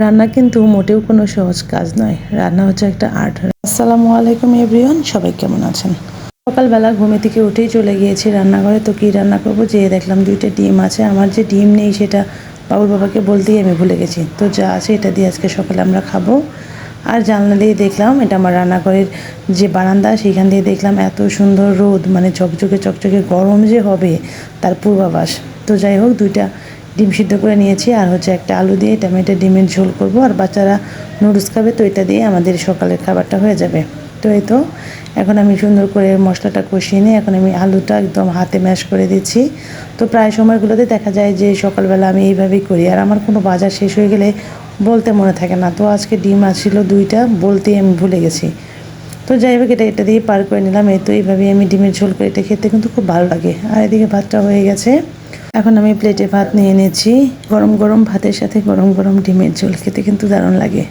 রান্না কিন্তু মোটেও কোনো সহজ কাজ নয়। রান্না হচ্ছে একটা আর্ট। আসসালামু আলাইকুম এভরিওয়ান, সবাই কেমন আছেন? সকালবেলা ঘুমে থেকে উঠেই চলে গিয়েছি রান্নাঘরে। তো কী রান্না করব? যেয়ে দেখলাম দুইটা ডিম আছে। আমার যে ডিম নেই সেটা বাবুর বাবাকে বলতেই আমি ভুলে গেছি। তো যা আছে এটা দিয়ে আজকে সকালে আমরা খাব। আর জানলা দিয়ে দেখলাম, এটা আমার রান্নাঘরের যে বারান্দা সেখান দিয়ে দেখলাম এত সুন্দর রোদ মানে চকচকে চকচকে গরম যে হবে তার পূর্বাভাস। তো যাই হোক, দুইটা ডিম সিদ্ধ করে নিয়েছি, আর হচ্ছে একটা আলু দিয়ে টমেটো ডিমের ঝোল করব। আর বাচ্চারা নুডলস খাবে, তো এটা দিয়ে আমাদের সকালের খাবারটা হয়ে যাবে। তো এই তো, এখন আমি সুন্দর করে মশলাটা কষিয়ে নিয়ে এখন আমি আলুটা একদম হাতে ম্যাশ করে দিচ্ছি। তো প্রায় সময়গুলোতে দেখা যায় যে সকালবেলা আমি এইভাবেই করি, আর আমার কোনো বাজার শেষ হয়ে গেলে বলতে মনে থাকে না। তো আজকে ডিম আসছিল দুইটা, বলতেই আমি ভুলে গেছি। তো যাই হোক, এটা এটা দিয়ে পার করে নিলাম। এই তো এইভাবেই আমি ডিমের ঝোল করে, এটা খেতে কিন্তু খুব ভালো লাগে। আর এদিকে ভাতটা হয়ে গেছে। এখন আমি প্লেটে ভাত নিয়ে নিয়েছি গরম গরম ভাতের সাথে গরম গরম ডিমের ঝোল খেতে কিন্তু দারুণ লাগে।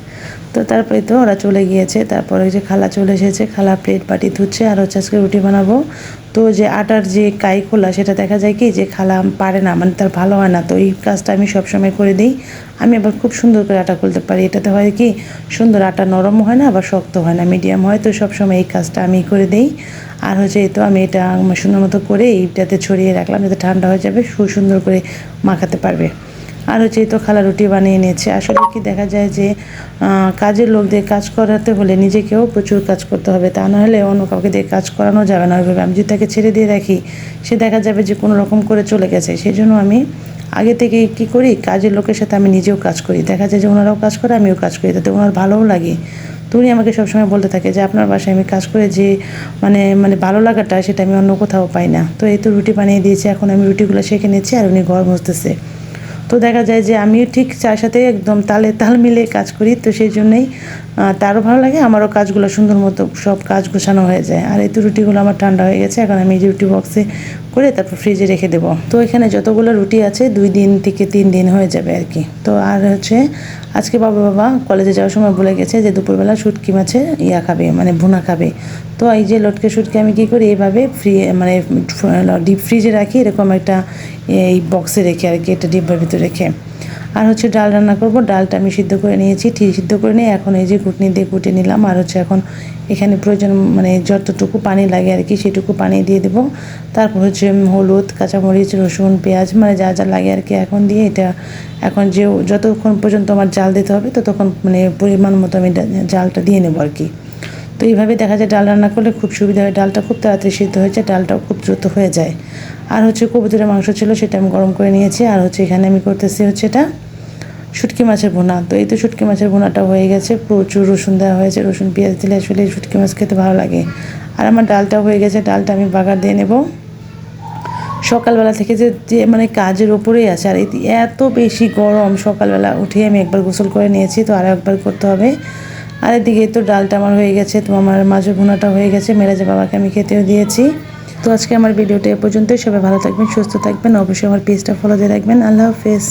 তো তারপরে তো ওরা চলে গিয়েছে, তারপরে যে খালা চলে এসেছে, খালা প্লেট বাটি ধুচ্ছে, আর হচ্ছে আজকে রুটি বানাবো। তো যে আটার যে কাই খোলা সেটা দেখা যায় কি যে খালা পারে না মানে তার ভালো হয় না। তো এই কাজটা আমি সবসময় করে দিই। আমি আবার খুব সুন্দর করে আটা খুলতে পারি। এটাতে হয় কি, সুন্দর আটা নরম হয় না, আবার শক্ত হয় না মিডিয়াম হয়। তো সবসময় এই কাজটা আমি করে দিই। আর হচ্ছে এই তো আমি এটা সুন্দর মতো করে এইটাতে ছড়িয়ে রাখলাম, যাতে ঠান্ডা হয়ে যাবে, সুসুন্দর করে মাখাতে পারবে। আর হচ্ছে তো খালা রুটি বানিয়ে নিয়েছে। আসলে কি দেখা যায় যে কাজের লোকদের কাজ করাতে হলে নিজেকেও প্রচুর কাজ করতে হবে। তা না হলে অন্য কাউকে দিয়ে কাজ করানো যাবে না। ওইভাবে আমি যদি তাকে ছেড়ে দিয়ে রাখি, সে দেখা যাবে যে কোনো রকম করে চলে গেছে। সেই জন্য আমি আগে থেকে কী করি, কাজের লোকের সাথে আমি নিজেও কাজ করি। দেখা যায় যে ওনারাও কাজ করে, আমিও কাজ করি। তাতে ওনার ভালোও লাগে। তো উনি আমাকে সবসময় বলতে থাকে যে, আপনার বাসায় আমি কাজ করে যে মানে মানে ভালো লাগাটা, সেটা আমি অন্য কোথাও পাই না। তো এই তো রুটি বানিয়ে দিয়েছি। এখন আমি রুটিগুলো শেখে নিচ্ছি আর উনি ঘর মুছতেছে। তো দেখা যায় যে আমিও ঠিক চার সাথে একদম তালে তাল মিলে কাজ করি, তো সেই জন্যই তারও ভালো লাগে, আমারও কাজগুলো সুন্দর মতো সব কাজ গোছানো হয়ে যায়। আর এই তো রুটিগুলো আমার ঠান্ডা হয়ে গেছে, এখন আমি রুটি বক্সে করে তারপর ফ্রিজে রেখে দেবো। তো এখানে যতগুলো রুটি আছে, দুই দিন থেকে তিন দিন হয়ে যাবে আর কি। তো আর হচ্ছে, আজকে বাবা বাবা কলেজে যাওয়ার সময় বলে গেছে যে দুপুরবেলা শুটকি মাছে ইয়া খাবে মানে ভুনা খাবে। তো এই যে লটকে শুটকি আমি কী করি এইভাবে ফ্রি মানে ডিপ ফ্রিজে রাখি, এরকম একটা এই বক্সে রেখে আর কি, একটা ডিব্বার ভিতরে রেখে। আর হচ্ছে ডাল রান্না করব। ডালটা আমি সিদ্ধ করে নিয়েছি ঠিক সিদ্ধ করে নিয়ে এখন এই যে কুটনি দিয়ে কুটে নিলাম। আর হচ্ছে এখন এখানে প্রয়োজন মানে যতটুকু পানি লাগে আর কি সেটুকু পানি দিয়ে দেবো। তারপর হচ্ছে হলুদ, কাঁচামরিচ, রসুন, পেঁয়াজ মানে যা যা লাগে আর কি এখন দিয়ে এটা এখন যে যতক্ষণ পর্যন্ত আমার জাল দিতে হবে, ততক্ষণ মানে পরিমাণ মতো আমি জালটা দিয়ে নেব আর কি। তো এইভাবে দেখা যায় ডাল রান্না করলে খুব সুবিধা হয়। ডালটা খুব তাড়াতাড়ি সিদ্ধ হয়ে যায়, ডালটাও খুব দ্রুত হয়ে যায়। আর হচ্ছে কবুতরের মাংস ছিল সেটা আমি গরম করে নিয়েছি। আর হচ্ছে এখানে আমি করতেছি হচ্ছে এটা শুটকি মাছের ভুনা। তো এই তো শুটকি মাছের ভুনাটা হয়ে গেছে। প্রচুর রসুন দেওয়া হয়েছে। রসুন, পেঁয়াজ দিলে আসলে শুটকি মাছ খেতে ভালো লাগে। আর আমার ডালটা হয়ে গেছে। ডালটা আমি বাগার দিয়ে নেব। সকালবেলা থেকে যে যে মানে কাজের ওপরেই আছে। আর এত বেশি গরম সকালবেলা উঠে আমি একবার গোসল করে নিয়েছি। তো আরও একবার করতে হবে। আর এদিকে তো ডালটা আমার হয়ে গেছে, তো আমার মাঝে ভুনাটা হয়ে গেছে মেরাজে বাবাকে আমি খেতেও দিয়েছি। তো আজকে আমার ভিডিওটা এ পর্যন্তই, সবাই ভালো থাকবেন, সুস্থ থাকবেন, অবশ্যই আমার পেজটা ফলো দিয়ে রাখবেন। আল্লাহ হাফেজ।